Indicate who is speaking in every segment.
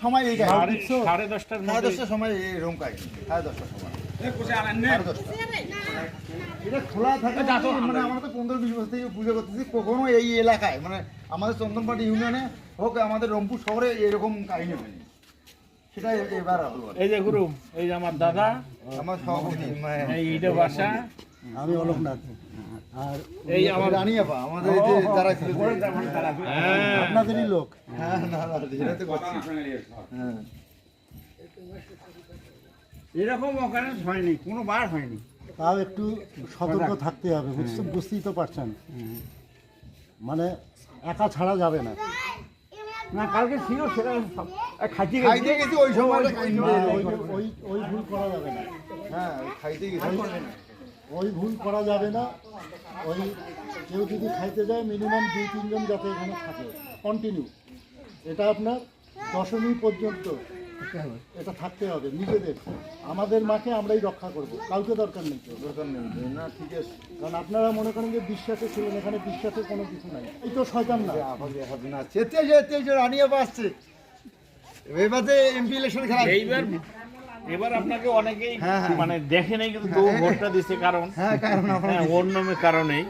Speaker 1: সময় এই
Speaker 2: সাড়ে দশটার
Speaker 1: সাড়ে
Speaker 2: মধ্যে
Speaker 1: দশটার সময় এই রুম সাড়ে দশটার সময়। এটা খোলা থাকে মানে আমরা তো পনেরো বিশ বছর থেকে পুজো করতেছি কখনো এই এলাকায় মানে আমাদের চন্দনপাটি ইউনিয়নে হোক আমাদের রংপুর শহরে এরকম কাহিনী হয়নি। সেটা এবার হলো
Speaker 2: এই যে গুরু এই যে আমার দাদা
Speaker 1: আমার সভাপতি মানে
Speaker 2: এই ইটে বাসা।
Speaker 3: আমি অলোকনাথ। আর
Speaker 2: এই আমার
Speaker 1: রানী আপা আমাদের যে যারা ছিল।
Speaker 2: হ্যাঁ।
Speaker 3: আপনাদেরই লোক।
Speaker 1: হ্যাঁ না না তো হ্যাঁ।
Speaker 4: এরকম হয়নি কোনো বার হয়নি।
Speaker 3: তাও একটু সতর্ক থাকতে হবে বুঝতে বুঝতেই তো পারছেন। মানে একা ছাড়া যাবে না।
Speaker 4: না কালকে ছিল সেটা খাইতে
Speaker 1: খাইতে গেছি ওই সময়
Speaker 3: ওই ওই ওই ভুল করা যাবে না।
Speaker 1: হ্যাঁ খাইতে গেছি।
Speaker 3: ওই ভুল করা যাবে না। ওই কেউ যদি খাইতে যায় মিনিমাম দুই তিনজন যাতে এখানে থাকে। কন্টিনিউ এটা আপনার দশমী পর্যন্ত এটা থাকতে হবে নিজেদের। আমাদের মাকে আমরাই রক্ষা করব। কাউকে দরকার নেই। তো
Speaker 1: দরকার নেই। না ঠিক আছে।
Speaker 3: কারণ আপনারা মনে করেন যে বিশ্বাসে ছিলেন এখানে বিশ্বাসের কোনো কিছু নাই। এই তো শয়তান না।
Speaker 1: হবে হবে না চেতে যেতে যে রানী আপা আসছে। এবারে এমপি ইলেকশন খেলা।
Speaker 2: এইবার এবার আপনাকে অনেকেই
Speaker 1: হ্যাঁ, হ্যাঁ।
Speaker 2: মানে দেখে নাই কিন্তু তবু ভোটটা দিচ্ছে কারণ
Speaker 1: হ্যাঁ কারণ আপনার
Speaker 2: হ্যাঁ ওর নামে কারণেই।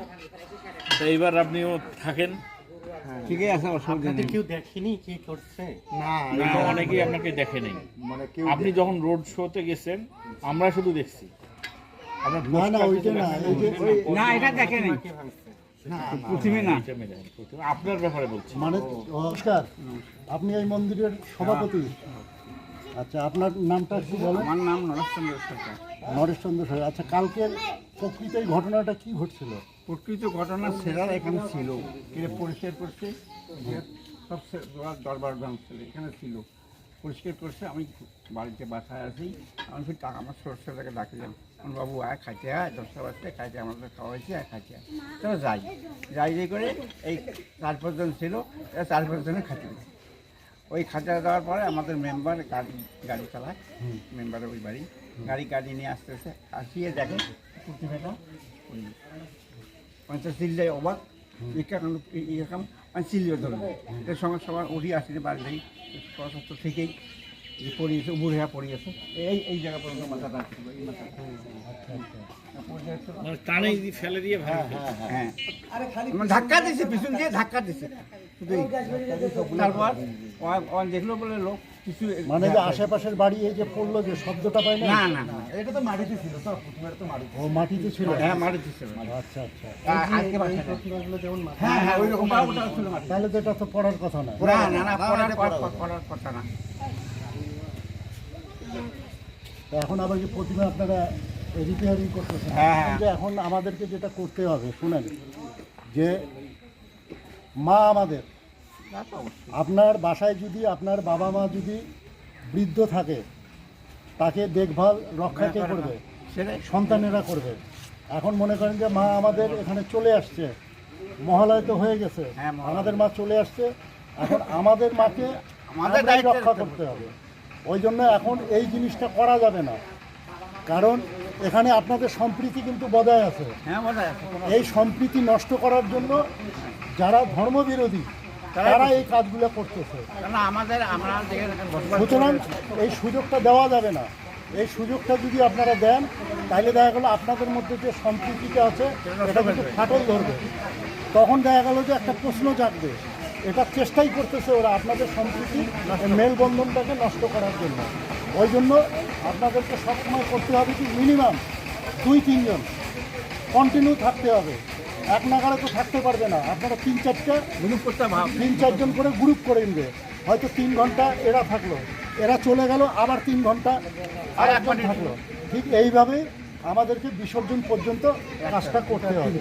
Speaker 2: তো এইবার আপনিও থাকেন।
Speaker 4: ঠিকই আছে অসুবিধা নেই।
Speaker 3: কেউ দেখেনি কি করছে?
Speaker 1: না
Speaker 2: না অনেকেই আপনাকে দেখে নেই।
Speaker 1: মানে কেউ
Speaker 2: আপনি যখন রোড শোতে গেছেন আমরা শুধু দেখছি। আপনার
Speaker 3: না না ওইটা
Speaker 4: এটা
Speaker 2: আপনার ব্যাপারে বলছি।
Speaker 3: মানে নমস্কার আপনি এই মন্দিরের সভাপতি। আচ্ছা আপনার নামটা কি বলেন।
Speaker 4: আমার নাম নরসচন্দ্র সরকার।
Speaker 3: নরেশচন্দ্র সরকার। আচ্ছা কালকের প্রকৃত এই ঘটনাটা কি ঘটছিল?
Speaker 4: প্রকৃত ঘটনা সেরার এখানে ছিল। এটা পরিষ্কার করছে? সব দরবার ছিল এখানে ছিল। পরিষ্কার করছে আমি বাড়িতে বাসায় আছি। আমি সেই টাকা আমার সরষেটাকে ডাকলাম। আমার বাবু আয় খাইতে আয় দশটা বাজতে খাইতে আমাদের খাওয়া হয়েছে আয় খাইতে আয় চলো যাই। যাই যাই করে এই চার পাঁচজন ছিল চার পাঁচজনে গেছে ওই খাঁচা দেওয়ার পরে আমাদের মেম্বার গাড়ি গাড়ি চালায়। মেম্বারের ওই বাড়ি। গাড়ি গাড়ি নিয়ে আসতে আসতেছে আসিয়ে দেখে প্রতিমাটা ওই পঞ্চাশ চিল্লাই অবাক। এরকম এরকম মানে চিল্লিও ধরবে এর সঙ্গে সবার উঠি আসলে বাড়ি প্রশস্ত থেকেই যে পড়িয়েছে উবুর হয়ে পড়িয়েছে এই এই জায়গা পর্যন্ত মাথাটা ছিল এই মাথাটা
Speaker 2: মানে ফেলে দিয়ে ভালো
Speaker 4: হ্যাঁ মানে ধাক্কা দিছে পিছন দিয়ে ধাক্কা দিছে। তারপর? দেখল বলে লোক কিছু
Speaker 3: মানে যে আশেপাশের বাড়ি এই যে পড়ল যে শব্দটা পায় না?
Speaker 4: না
Speaker 1: এটা তো মাটিতে ছিল তো প্রথমে তো মাটিতে
Speaker 3: ও মাটিতে ছিল।
Speaker 4: হ্যাঁ মারি দিচ্ছে
Speaker 3: আচ্ছা আচ্ছা।
Speaker 4: আজকে বাসায় হ্যাঁ হ্যাঁ ওই রকম ওটা ছিল মাটি।
Speaker 3: তাহলে তো এটা তো পড়ার কথা না।
Speaker 4: না না না পড়ার
Speaker 1: পড়ার
Speaker 4: কথা না।
Speaker 3: তো এখন আবার কি প্রতিমা আপনারা রিপেয়ারিং করতেছেন?
Speaker 4: হ্যাঁ, হ্যাঁ।
Speaker 3: এখন আমাদেরকে যেটা করতে হবে শুনেন যে মা আমাদের। আপনার বাসায় যদি আপনার বাবা মা যদি বৃদ্ধ থাকে তাকে দেখভাল রক্ষা কে করবে?
Speaker 4: সেটাই।
Speaker 3: সন্তানেরা করবে। এখন মনে করেন যে মা আমাদের এখানে চলে আসছে। মহালয় তো হয়ে গেছে।
Speaker 4: হ্যাঁ,
Speaker 3: আমাদের মা চলে আসছে। এখন আমাদের মাকে
Speaker 4: আমাদের
Speaker 3: রক্ষা করতে হবে। ওই জন্য এখন এই জিনিসটা করা যাবে না। কারণ এখানে আপনাদের সম্প্রীতি কিন্তু বজায় আছে।
Speaker 4: হ্যাঁ
Speaker 3: এই সম্প্রীতি নষ্ট করার জন্য যারা ধর্মবিরোধী, তারা এই কাজগুলো করতেছে। সুতরাং এই সুযোগটা দেওয়া যাবে না। এই সুযোগটা যদি আপনারা দেন, তাহলে দেখা গেলো আপনাদের মধ্যে যে সম্প্রীতিটা আছে, এটা কিন্তু ফাটল ধরবে। তখন দেখা গেল যে একটা প্রশ্ন জাগবে। এটা চেষ্টাই করতেছে ওরা আপনাদের সম্প্রীতি মেলবন্ধনটাকে নষ্ট করার জন্য। ওই জন্য আপনাদেরকে সবসময় করতে হবে কি মিনিমাম দুই তিনজন কন্টিনিউ থাকতে হবে। এক নাগারে তো থাকতে পারবে না। আপনারা তিন চারটে
Speaker 4: গ্রুপ করতে ভাব
Speaker 3: তিন চারজন করে গ্রুপ করে নিবে। হয়তো তিন ঘণ্টা এরা থাকল। এরা চলে গেল আবার তিন ঘণ্টা আর এক একজন থাকল। ঠিক এইভাবে আমাদেরকে বিসর্জন পর্যন্ত কাজটা করতে হবে।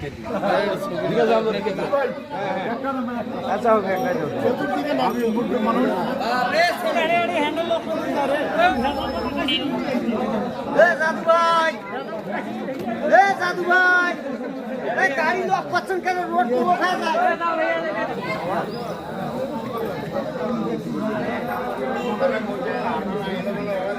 Speaker 3: মানুষ
Speaker 5: দাদু ভাই এ দাদু ভাই এই গাড়ি লক করছেন কেন? রোড পুরো হয়ে যায়।